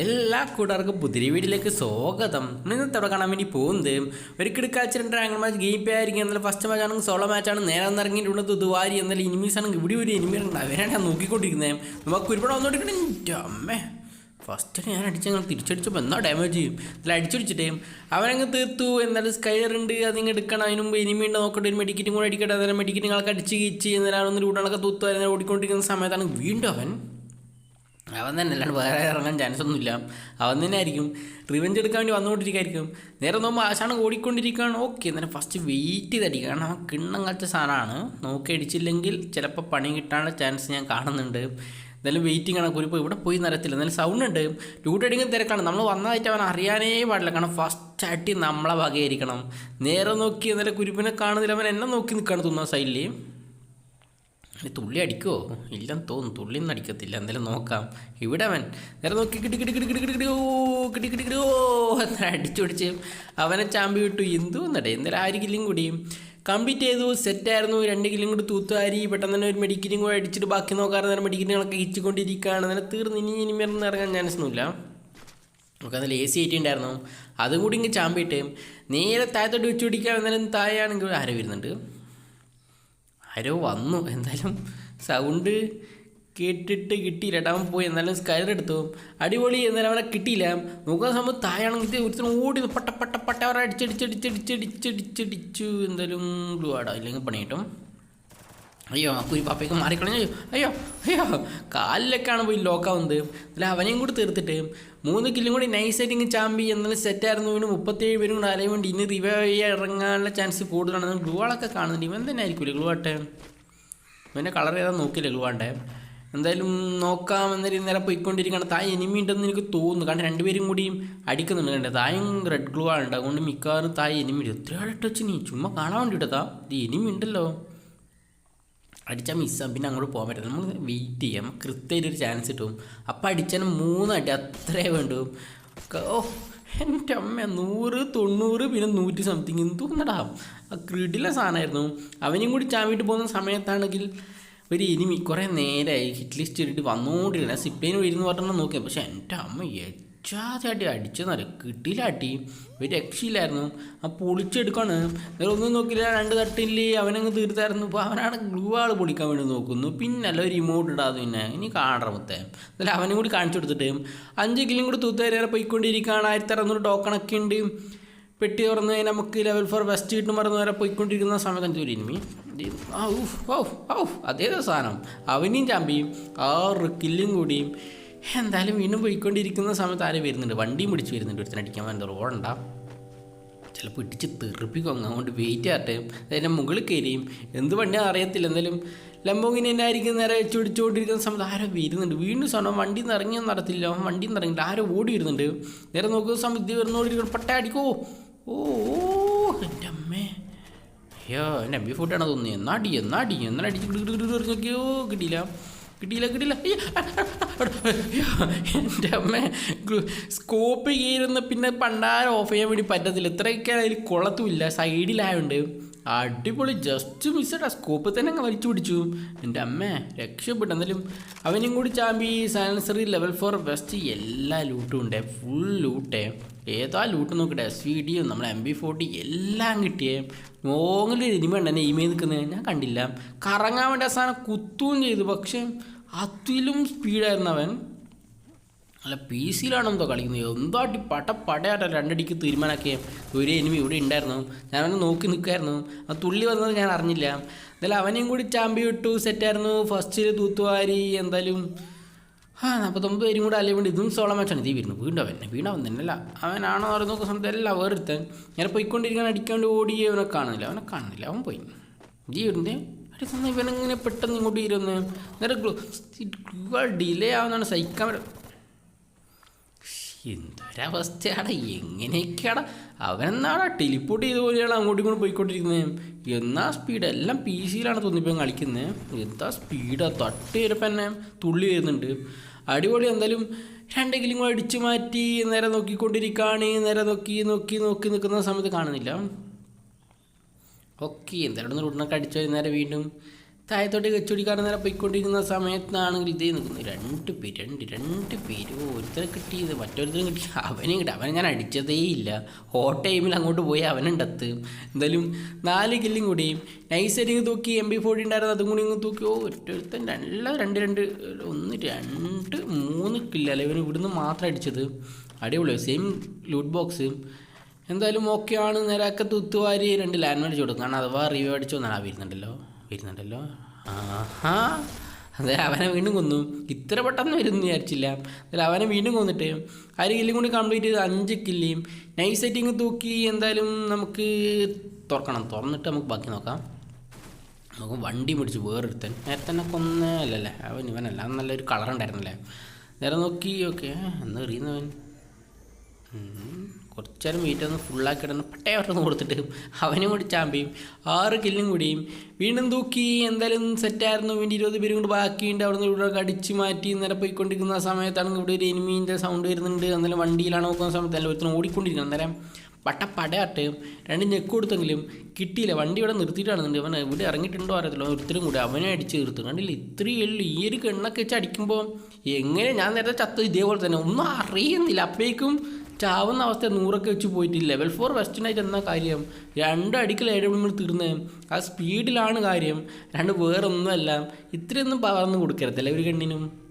എല്ലാ കൂട്ടുകാർക്കും പുതിരി വീട്ടിലേക്ക് സ്വാഗതം. ഇന്നത്തെ അവിടെ കാണാൻ വേണ്ടി പോകുന്നത് ഒരു കിടക്കാച്ചിരണ്ട് ആംഗിൾ മാച്ച് ഗെയിം പേ ആയിരിക്കും. എന്നാലും ഫസ്റ്റ് മാച്ച് ആണെങ്കിൽ സോളോ മാച്ച് ആണ് നേരെ ഇറങ്ങിയിട്ടുള്ളത് തുതുവാരി എന്നാലും ഇനിമീസ് ആണെങ്കിൽ ഇവിടെ ഒരു ഉണ്ട്. അവരാണ് നോക്കിക്കൊണ്ടിരിക്കുന്നത് നമുക്ക് ഒരുപാട് വന്നോണ്ടിരിക്കണേ അമ്മേ. ഫസ്റ്റ് ഞാൻ അടിച്ചങ്ങൾ തിരിച്ചടിച്ചപ്പോൾ എന്നാ ഡാമേജ് ചെയ്യും ഇതിൽ അടിച്ചടിച്ചിട്ടേ അവനങ്ങ് തീർത്തു. എന്നാലും സ്കൈലർ ഉണ്ട്. അതിങ്ങ് എടുക്കണം. അതിന് മുമ്പ് എനിമി ഉണ്ട് നോക്കട്ടെ. ഒരു മെഡിക്കറ്റും കൂടെ അടിക്കട്ടെ. അന്നേരം മെഡിക്കറ്റുകളൊക്കെ അടിച്ച് കീച്ച്. എന്നാലും ഒന്ന് രൂപങ്ങളൊക്കെ തൂത്തു. അതിനെ ഓടിക്കൊണ്ടിരിക്കുന്ന സമയത്താണ് വീണ്ടും അവൻ അവൻ തന്നെ അല്ലാണ്ട് വേറെ ഇറങ്ങാൻ ചാൻസ് ഒന്നുമില്ല. അവൻ തന്നെ ആയിരിക്കും. റിവെഞ്ച് എടുക്കാൻ വേണ്ടി വന്നുകൊണ്ടിരിക്കായിരിക്കും നേരെ നോക്കുമ്പോൾ ആശാണ് ഓടിക്കൊണ്ടിരിക്കുകയാണ്. ഓക്കെ എന്നാലും ഫസ്റ്റ് വെയിറ്റ് ചെയ്തടിക്കുക കാരണം അവൻ കിണ്ണം കളിച്ച സാധനമാണ്. നോക്കി അടിച്ചില്ലെങ്കിൽ ചിലപ്പോൾ പണി കിട്ടാനുള്ള ചാൻസ് ഞാൻ കാണുന്നുണ്ട്. എന്തായാലും വെയിറ്റിംഗ് ആണ്. കുരിപ്പോൾ ഇവിടെ പോയി നിരത്തില്ല എന്നാലും സൗണ്ട് ഉണ്ട്. ലൂട്ട് അടിക്കുന്ന തിരക്കാണ്. നമ്മൾ വന്നതായിട്ട് അവൻ അറിയാനേ പാടില്ല. കാരണം ഫസ്റ്റ് അടി നമ്മളെ വകയായിരിക്കണം. നേരെ നോക്കി എന്നാലും കുരിപ്പിനെ കാണുന്നില്ല അവൻ എന്നെ നോക്കി നിൽക്കുകയാണ് തോന്നുന്നു സൈഡിൽ ഇനി തുള്ളി അടിക്കുമോ ഇല്ലെന്ന് തോന്നുന്നു. തുള്ളി ഒന്നും അടിക്കത്തില്ല. എന്തായാലും നോക്കാം. ഇവിടെ അവൻ. നേരെ നോക്കി. കിട്ടി കിട്ടി കിട്ടി കിട്ടി കിട്ടി ഓ കിട്ടി കിട്ടി കിട്ടി ഓ എന്ന് അടിച്ചു പിടിച്ച് അവനെ ചാമ്പി വിട്ടു. എന്തു എന്നടേ എന്തായാലും ആര് കില്ലും കൂടി കംപ്ലീറ്റ് ചെയ്തു. സെറ്റായിരുന്നു രണ്ട് കില്ലും കൂടി തൂത്തുവാരി. പെട്ടെന്ന് തന്നെ ഒരു മെഡിക്കലും കൂടെ അടിച്ചിട്ട് ബാക്കി നോക്കാറ് നേരം മെഡിക്കലുകളൊക്കെ ഇച്ചുകൊണ്ടിരിക്കുകയാണ് അങ്ങനെ തീർന്ന് ഇനി ഇനി മരുന്ന് ഇറങ്ങാൻ ചാൻസ് ഒന്നുമില്ല. നമുക്ക് അതിൽ എ സി ഐറ്റി ഉണ്ടായിരുന്നു. അതും കൂടി ഇങ്ങ് ചാമ്പിയിട്ട് നേരെ താഴത്തോട്ട് വെച്ച് പിടിക്കാൻ എന്നാലും താഴെയാണെങ്കിൽ ആരോ വരുന്നുണ്ട്? ആരോ വന്നു. എന്തായാലും സൗണ്ട് കേട്ടിട്ട് കിട്ടിയില്ല. കേട്ടോ അവൻ പോയി. എന്നാലും സ്കയർ എടുത്തു. അടിപൊളി. എന്നാലും അവനെ കിട്ടിയില്ല. നോക്കുന്ന സമയത്ത് തായാണെങ്കിൽ ഒരുത്തരം ഓടി പട്ട പട്ട പട്ട. അവരെ അടിച്ചടിച്ചടിച്ചടിച്ചടിച്ചടിച്ചടിച്ചു എന്തായാലും ഇല്ലെങ്കിൽ പണി കിട്ടും. അയ്യോ ആ കുരി പാപ്പയ്ക്ക് മാറിക്കളഞ്ഞു. അയ്യോ അയ്യോ കാലിലൊക്കെയാണ് പോയി ലോക്കാവുന്നത് അല്ല അവനെയും കൂടി തീർത്തിട്ട് മൂന്ന് കില്ലും കൂടി നൈസായിട്ട് ഇങ്ങനെ ചാമ്പി എന്നാലും സെറ്റായിരുന്നു വീണ് മുപ്പത്തേഴ് പേരും കൂടെ അലയും വേണ്ടി ഇനി റിവൈവ് ഇറങ്ങാനുള്ള ചാൻസ് കൂടുതലാണ് ഗ്ലൂവാളൊക്കെ കാണുന്നുണ്ട്. ഇവൻ തന്നെ ആയിരിക്കും ഗ്ലൂ ആട്ടെ? ഇവന്റെ കളർ ഏതാ നോക്കില്ല ഗ്ലൂ ആട്ടെ? എന്തായാലും നോക്കാം രീതി നേരെ പോയിക്കൊണ്ടിരിക്കുകയാണ്. താഴെ എനിമി ഉണ്ടെന്ന് എനിക്ക് തോന്നുന്നു. കാരണം രണ്ടുപേരും കൂടിയും അടിക്കുന്നുണ്ട്. കണ്ടേ? തായും റെഡ് ഗ്ലൂ ആണ് അതുകൊണ്ട് മിക്കവാറും തായ എനിമി എത്ര ആളിട്ട് വെച്ച് നീ? ചുമ്മാ കാണാൻ വേണ്ടിയിട്ടാ ഇത് എനിമി ഉണ്ടല്ലോ. അടിച്ചാൽ മിസ്സാം പിന്നെ അങ്ങോട്ട് പോകാൻ പറ്റില്ല. നമ്മൾ വെയിറ്റ് ചെയ്യാം. കൃത്യമായിട്ട് ഒരു ചാൻസ് കിട്ടും. അപ്പം അടിച്ചാൽ മൂന്നടി അത്രേ വേണ്ടു. ഓ എന്റെ അമ്മ നൂറ് തൊണ്ണൂറ് പിന്നെ നൂറ്റി സംതിങ് തോന്നടാ ആ ക്രിഡിലെ സാധനമായിരുന്നു. അവനെയും കൂടി ചാവിട്ട് പോകുന്ന സമയത്താണെങ്കിൽ ഒരു എനിമി കുറേ നേരമായി ഹിറ്റ് ലിസ്റ്റ് ഇട്ടിട്ട് വന്നുകൊണ്ടിരുന്ന സിപ്ലൈൻ വരുന്നു പറഞ്ഞാൽ നോക്കിയത് പക്ഷേ എന്റെ അമ്മ എച്ചാതി അടിച്ചെന്നറിയാം കിട്ടിയില്ല അടി. ഒരു രക്ഷയില്ലായിരുന്നു. ആ പൊളിച്ചെടുക്കാണ്. വേറെ ഒന്നും നോക്കില്ല രണ്ട് തട്ടില്ലേ. അവനങ്ങ് തീർത്തായിരുന്നു. അപ്പോൾ അവനാണ് ഗ്ലൂ ആൾ പൊളിക്കാൻ വേണ്ടി നോക്കുന്നു. പിന്നെ അല്ല ഒരു ഇമോട്ട് ഇടാതെ പിന്നെ. ഇനി കാണണം മൊത്തം. എന്നാലും അവനും കൂടി കാണിച്ചു കൊടുത്തിട്ട് അഞ്ച് കിലും കൂടി തൂത്തേരേറെ പോയിക്കൊണ്ടിരിക്കുകയാണ്. ആയിരത്തി അറുന്നൂറ് ടോക്കണൊക്കെ ഉണ്ട്. പെട്ടി തുറന്ന് നമുക്ക് ലെവൽ ഫോർ വെസ്റ്റ് കിട്ടും മറന്ന് വരെ പോയിക്കൊണ്ടിരിക്കുന്ന സമയത്ത് ഒരു ഇനിമി ഔഫ് ഓ ഓ അതേ സാധനം. അവനെയും ചാമ്പിയും. ആറ് കില്ലും കൂടിയും എന്തായാലും വീണ്ടും പോയിക്കൊണ്ടിരിക്കുന്ന സമയത്ത് ആരും വരുന്നുണ്ട്? വണ്ടിയും പിടിച്ച് വരുന്നുണ്ട്. ഒരുത്തനടിക്കാൻ എന്താ ഓടണ്ട ചിലപ്പോൾ ഇടിച്ച് തെറിപ്പിക്കും അങ്ങോട്ട് വെയിറ്റ് ആട്ടെ. അതിന്റെ മുകളിൽ കയറിയും എന്ത് വണ്ടിയാ അറിയത്തില്ല. എന്തായാലും ലംബോങ്ങിനെ തന്നെ ആയിരിക്കും നേരെ വെച്ച് പിടിച്ചുകൊണ്ടിരിക്കുന്ന സമയത്ത് ആരോ വരുന്നുണ്ട്. വീണ്ടും സാധനം വണ്ടിയിൽ നിന്ന് ഇറങ്ങിയൊന്നും നടത്തില്ല. അവൻ വണ്ടിയിൽ നിന്ന് ഇറങ്ങില്ല ആരോ ഓടി വരുന്നുണ്ട്. നേരെ നോക്കുന്ന സമയത്ത് വരുന്നോടിരിക്കണം പട്ട അടിക്കോ. ഓ എന്റെ അമ്മേ. അയ്യോ എന്റെ അമ്മ ഫുഡാണ് തോന്നുന്നത് എന്നാടി എന്നാടി. എന്നാടി അടിച്ച് നോക്കിയോ കിട്ടിയില്ല. കിട്ടിയില്ല കിട്ടിയില്ല എന്റെ അമ്മ. സ്കോപ്പ് കയറുന്ന പിന്നെ പണ്ടാരം ഓഫ് ചെയ്യാൻ വേണ്ടി പറ്റത്തില്ല. ഇത്രയൊക്കെ അതിൽ കുളത്തുമില്ല സൈഡിലായുണ്ട്. അടിപൊളി. ജസ്റ്റ് മിസ്സടാ സ്കോപ്പ് തന്നെ അങ്ങ് വലിച്ചു പിടിച്ചു. എന്റെ അമ്മ രക്ഷപ്പെട്ടു. എന്നാലും അവനും കൂടി ചാമ്പി സാനസറി ലെവൽ ഫോർ ബെസ്റ്റ് എല്ലാ ലൂട്ടും ഉണ്ട്. ഫുൾ ലൂട്ടേ ഏതാ ലൂട്ട് നോക്കട്ടെ? എസ് വി ഡിയും നമ്മളെ എം ബി ഫോർട്ടി എല്ലാം കിട്ടിയേ. നോങ്ങലൊരു ഇനിമ ഉണ്ട് എന്നെ ഇമെയിൽ നിൽക്കുന്നത് ഞാൻ കണ്ടില്ല. കറങ്ങാൻ വേണ്ട സാധനം കുത്തുകയും ചെയ്തു. പക്ഷേ അതിലും സ്പീഡായിരുന്നു അവൻ അല്ല പി സിയിലാണെന്തോ കളിക്കുന്നത്. എന്തോ അടി പട പടയാട്ടോ. രണ്ടടിക്ക് തീരുമാനമാക്കിയ. ഒരു എനിമി ഇവിടെ ഉണ്ടായിരുന്നു. ഞാൻ അവനെ നോക്കി നിൽക്കായിരുന്നു ആ തുള്ളി വന്നത് ഞാൻ അറിഞ്ഞില്ല. എന്തായാലും അവനെയും കൂടി ചാമ്പി വിട്ടു സെറ്റായിരുന്നു ഫസ്റ്റിൽ തൂത്തുവാരി എന്തായാലും. ആ നാൽപ്പത്തൊമ്പത് പേരും കൂടെ അല്ലേ വേണ്ടി. ഇതും സോളം മാച്ചാണ് ഇത് വരുന്നു വീണ്ടും അവൻ വീണ്ടും അവൻ തന്നെയല്ല. അവനാണോ എന്ന് നോക്കുന്ന സമയത്ത് എല്ലാം വേറെടുത്തൻ ഞാൻ പോയിക്കൊണ്ടിരിക്കാൻ അടിക്കാണ്ട് ഓടി അവനെ കാണുന്നില്ല. അവനെ കാണുന്നില്ല. അവൻ പോയി. ജീവന്റെ അടി തന്നെ ഇവനെങ്ങനെ പെട്ടെന്ന് ഇങ്ങോട്ട് ഇരുന്ന്? നേരെ ഡിലേ ആവുന്നതാണ്. സഹിക്കാൻ എന്തൊരവസ്ഥയാണ് എങ്ങനെയൊക്കെയാണ് എങ്ങനെയൊക്കെയാടാ? അവനെന്നാടാ ടെലിപ്പോർട്ട് ചെയ്ത പോലെയാണ് അങ്ങോട്ടും ഇങ്ങോട്ടും പോയിക്കൊണ്ടിരിക്കുന്നത് എന്നാ സ്പീഡ്? എല്ലാം പി സിയിലാണ് തോന്നിപ്പം കളിക്കുന്നത് എന്താ സ്പീഡാ? തട്ട് ചിലപ്പോൾ എന്നെ തുള്ളി വരുന്നുണ്ട്. അടിപൊളി. എന്തായാലും രണ്ടെങ്കിലും അടിച്ചു മാറ്റി നേരെ നോക്കിക്കൊണ്ടിരിക്കുകയാണ് നേരെ നോക്കി നോക്കി നോക്കി നിൽക്കുന്ന സമയത്ത് കാണുന്നില്ല. ഓക്കെ എന്തായാലും റൂട്ടിനൊക്കെ അടിച്ചു നേരെ വീണ്ടും താഴത്തോട്ട് കച്ചുപിടിക്കാരൻ നേരെ പോയിക്കൊണ്ടിരിക്കുന്ന സമയത്താണെങ്കിൽ ഇതേ നിൽക്കുന്നത്. രണ്ട് പേര് രണ്ട് രണ്ട് പേര്. ഒരുത്തരെ കിട്ടിയത് മറ്റൊരുത്തരും കിട്ടി. അവനെയും കിട്ടി. അവനെ ഞാൻ അടിച്ചതേ ഇല്ല. ഹോ ടൈമിൽ അങ്ങോട്ട് പോയി അവനുണ്ടത്ത് എന്തായാലും നാല് കില്ലും കൂടിയും നൈസരിങ് തൂക്കി എം ബി ഫോർട്ടി ഉണ്ടായിരുന്നു. അതും കൂടി ഇങ്ങ് തൂക്കി. ഓ ഒറ്റൊരുത്തൻ നല്ല രണ്ട് രണ്ട് ഒന്ന് രണ്ട് മൂന്ന് കില്ല അല്ല? ഇവൻ ഇവിടുന്ന് മാത്രം അടിച്ചത്. അടിപൊളിയോ സെയിം ലൂട്ട് ബോക്സ് എന്തായാലും ഓക്കെയാണ് നേരൊക്കെ തുത്തുവാരി രണ്ട് ലാൻഡ് മേടിച്ച് കൊടുക്കും. കാരണം അഥവാ റിവ്യൂ അടിച്ചു വന്നാൽ ആ വരുന്നുണ്ടല്ലോ. വരുന്നുണ്ടല്ലോ. ആഹാ. അതെ അവനെ വീണ്ടും കൊന്നു. ഇത്ര പെട്ടെന്ന് വരും എന്ന് വിചാരിച്ചില്ല. അതിൽ അവനെ വീണ്ടും കൊന്നിട്ട് അര കില്ലും കൂടി കംപ്ലീറ്റ് ചെയ്ത് അഞ്ച് കില്ലിയും നൈസ് സെറ്റിങ് തൂക്കി എന്തായാലും നമുക്ക് തുറക്കണം. തുറന്നിട്ട് നമുക്ക് ബാക്കി നോക്കാം. നമുക്ക് വണ്ടി പിടിച്ച് വേറൊരുത്തൻ. നേരത്തെ തന്നെ കൊന്നല്ലേ അവൻ ഇവനല്ല. നല്ലൊരു കളർ ഉണ്ടായിരുന്നല്ലേ. നേരെ നോക്കി. ഓക്കെ എന്ന് എറിയുന്നവൻ കുറച്ച് നേരം മീറ്റ് ഒന്ന് ഫുള്ളാക്കി ഇടുന്ന പട്ടയ ഒരെണ്ണം കൊടുത്തിട്ട് അവനും കൂടി ചാമ്പിയും ആറ് കില്ലും കൂടിയും. വീണ്ടും തൂക്കി എന്തായാലും സെറ്റായിരുന്നു വീണ്ടും ഇരുപത് പേരും കൂടി ബാക്കിയുണ്ട്. അവിടെ നിന്ന് ഇവിടെ അടിച്ച് മാറ്റി നേരെ പോയിക്കൊണ്ടിരിക്കുന്ന സമയത്താണ് ഇവിടെ ഒരു എനിമീന്റെ സൗണ്ട് വരുന്നുണ്ട്. എന്നാലും വണ്ടിയിലാണ് നോക്കുന്ന സമയത്ത് അല്ല ഒരുത്തനും ഓടിക്കൊണ്ടിരിക്കണം അന്നേരം പട്ട പടയാട്ട് രണ്ട് ഞെക്ക് കൊടുത്തെങ്കിലും കിട്ടിയില്ല. വണ്ടി ഇവിടെ നിർത്തിയിട്ടാണെന്നുണ്ട്. അവൻ ഇവിടെ ഇറങ്ങിയിട്ടുണ്ടോ അറിയത്തില്ല. ഒരുത്തരും കൂടി അവനെ അടിച്ച് തീർത്തു കണ്ടില്ല? ഇത്രയും എള്ളു ഈ ഒരു കെണ്ണൊക്കെ വെച്ച് അടിക്കുമ്പോൾ എങ്ങനെ ഞാൻ നേരത്തെ ചത്ത ഇതേപോലെ തന്നെ. ഒന്നും അറിയുന്നില്ല. അപ്പോഴേക്കും ചാവുന്ന അവസ്ഥ നൂറൊക്കെ വെച്ച് പോയിട്ട് ലെവൽ ഫോർ വെസ്റ്റേണായിട്ട് എന്നാ കാര്യം? രണ്ട് അടിക്കൽ ഏഴ് തീർന്ന്. ആ സ്പീഡിലാണ് കാര്യം. രണ്ട് വേറൊന്നുമല്ല. ഇത്രയൊന്നും പകർന്നു കൊടുക്കരുതല്ലേ ഒരു കണ്ണിനും?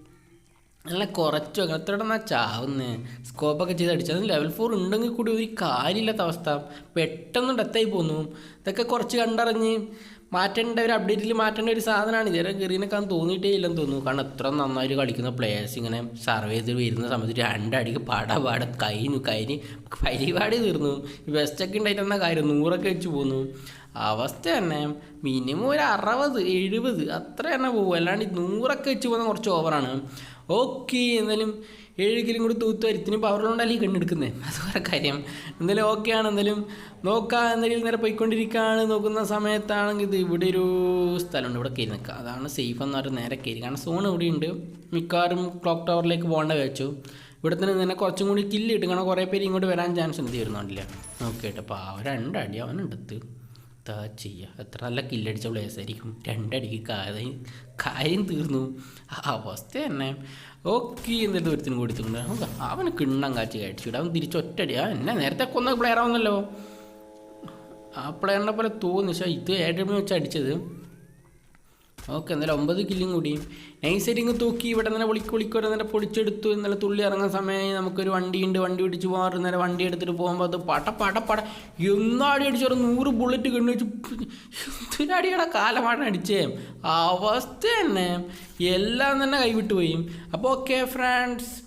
നല്ല കുറച്ചു എത്ര എന്നാ ചാവുന്നേ? സ്കോപ്പൊക്കെ ചെയ്ത് അടിച്ചത് ലെവൽ ഫോർ ഉണ്ടെങ്കിൽ കൂടി ഒരു കാര്യമില്ലാത്ത അവസ്ഥ. പെട്ടെന്ന് ഡെത്തായി പോന്നു. ഇതൊക്കെ കുറച്ച് കണ്ടറിഞ്ഞ് മാറ്റേണ്ട ഒരു അപ്ഡേറ്റിൽ മാറ്റേണ്ട ഒരു സാധനമാണ് ഇതുവരെ ഗെറീനൊക്കെ തോന്നിയിട്ടേ ഇല്ലെന്ന് തോന്നുന്നു. കാരണം എത്ര നന്നായിട്ട് കളിക്കുന്ന പ്ലേയേഴ്സ് ഇങ്ങനെ സർവേ ചെയ്ത് വരുന്ന സമയത്ത് രണ്ടടിക്ക് പാടാ പാട കഴിഞ്ഞു കഴിഞ്ഞ് പരിപാടി തീർന്നു. വെസ്റ്റൊക്കെ ഉണ്ടായിരുന്ന കാര്യം. നൂറൊക്കെ വെച്ച് പോന്നു. അവസ്ഥ തന്നെ. മിനിമം ഒരു അറുപത് എഴുപത് അത്ര തന്നെ പോകും അല്ലാണ്ട് നൂറൊക്കെ വെച്ച് പോകുന്ന കുറച്ച് ഓവറാണ് ഓക്കെ എന്തായാലും ഏഴ് കിലും കൂടി തൂത്ത് വരുത്തിന് പവറിലുണ്ടല്ലേ കണ്ണെടുക്കുന്നത് അത് വേറെ കാര്യം. എന്തായാലും ആണ്. എന്തായാലും നോക്കാം. എന്തായാലും നേരെ പോയിക്കൊണ്ടിരിക്കുകയാണ് നോക്കുന്ന സമയത്താണെങ്കിൽ ഇത് ഇവിടെ ഒരു സ്ഥലമുണ്ട്. ഇവിടെ കയറി നിൽക്കുക അതാണ് സേഫ് എന്ന് പറഞ്ഞാൽ നേരെ കയറി. കാരണം സോൺ ഇവിടെ ഉണ്ട്. മിക്കവാറും ക്ലോക്ക് ടവറിലേക്ക് പോകേണ്ട വെച്ചു ഇവിടെ തന്നെ തന്നെ കുറച്ചും കൂടി കില്ല് കിട്ടും. കാരണം കുറേ പേര് ഇങ്ങോട്ട് വരാൻ ചാൻസ് ഉണ്ട്. തീരുന്നുണ്ടല്ലേ നോക്കിയിട്ട് അപ്പോൾ ആ രണ്ടടി അവനുണ്ടെത്ത് എന്താ ചെയ്യുക എത്ര നല്ല കില്ലടിച്ച പ്ലേസ് ആയിരിക്കും. രണ്ടടിക്ക് കാര്യം കാര്യം തീർന്നു. ആ അവസ്ഥ തന്നെ. ഓക്കെ എന്നിട്ട് ഒരുത്തിനും കൊടുത്തിട്ടുണ്ട് അവന് കിണ്ണം കാച്ചി കഴിച്ചിട്ട് അവൻ തിരിച്ച് ഒറ്റടി ആ എന്നെ നേരത്തെ കൊന്ന പ്ലെയർ ആവുന്നല്ലോ. ആ പ്ലെയറിനെ പോലെ തോന്നി പക്ഷേ ഇത് ഏഴ് വെച്ച് അടിച്ചത്. ഓക്കെ എന്നാലും ഒമ്പത് കില്ലും കൂടി. നൈസരിങ് തൂക്കി ഇവിടെ തന്നെ പൊളിക്ക് പൊളിക്കോടെ നേരെ പൊളിച്ചെടുത്തു. ഇന്നലെ തുള്ളി ഇറങ്ങുന്ന സമയം നമുക്കൊരു വണ്ടിയുണ്ട് വണ്ടി പിടിച്ച് പോകാറ്. നേരെ വണ്ടി എടുത്തിട്ട് പോകുമ്പോൾ അത് പട പട പട. എന്നാടി അടിച്ചു ഒരു നൂറ് ബുള്ളറ്റ് കണ്ണു വെച്ച് എന്തിനടിയുടെ കാലമാണ് അടിച്ചേ? അവസ്ഥ തന്നെ. എല്ലാം തന്നെ കൈവിട്ട് പോയി അപ്പോൾ ഓക്കെ ഫ്രണ്ട്സ്